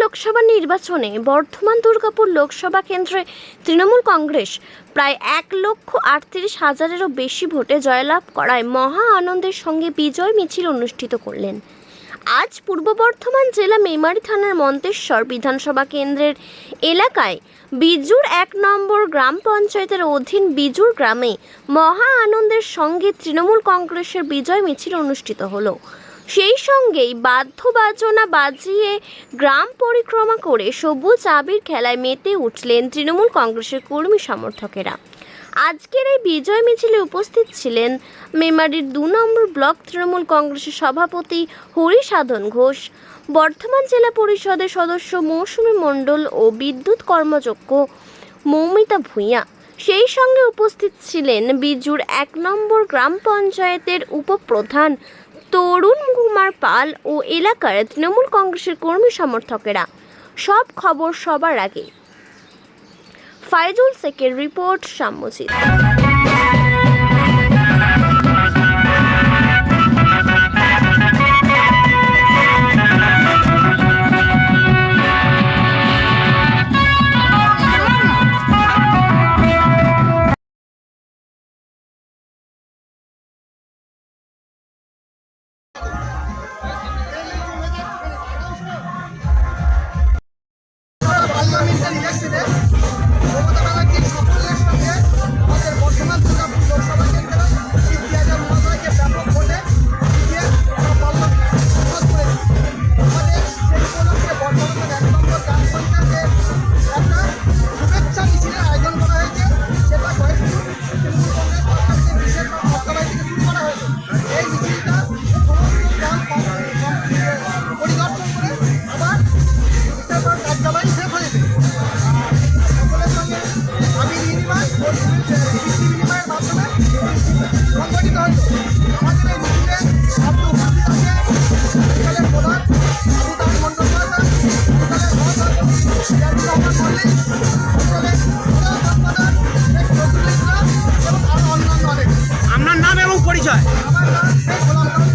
লোকসভা নির্বাচনে বর্ধমান দুর্গাপুর লোকসভা কেন্দ্রে তৃণমূল কংগ্রেস প্রায় এক লক্ষ আটত্রিশ হাজারেরও বেশি ভোটে জয়লাভ করায় মহা আনন্দের সঙ্গে বিজয় মিছিল অনুষ্ঠিত করলেন। আজ পূর্ব বর্ধমান জেলা মেমারি থানার মন্তেশ্বর বিধানসভা কেন্দ্রের এলাকায় বিজুর এক নম্বর গ্রাম পঞ্চায়েতের অধীন বিজুর গ্রামে মহা আনন্দের সঙ্গে তৃণমূল কংগ্রেসের বিজয় মিছিল অনুষ্ঠিত হলো। সেই সঙ্গেই বাদ্যবাজনা বাজিয়ে গ্রাম পরিক্রমা করে সবুজ আবির খেলায় মেতে উঠলেন তৃণমূল কংগ্রেসের কর্মী সমর্থকেরা। আজকের এই বিজয় মিছিলে উপস্থিত ছিলেন মেমারির দু নম্বর ব্লক তৃণমূল কংগ্রেসের সভাপতি হরিসাধন ঘোষ, বর্ধমান জেলা পরিষদের সদস্য মৌসুমী মণ্ডল ও বিদ্যুৎ কর্মযোগ্য মৌমিতা ভূঁইয়া। সেই সঙ্গে উপস্থিত ছিলেন বিজুর এক নম্বর গ্রাম পঞ্চায়েতের উপপ্রধান তরুণ কুমার পাল ও এলাকার তৃণমূল কংগ্রেসের কর্মী সমর্থকেরা। সব খবর সবার আগে। ফাইজুল শেখের report Samyajit. Vamos lá, vamos lá.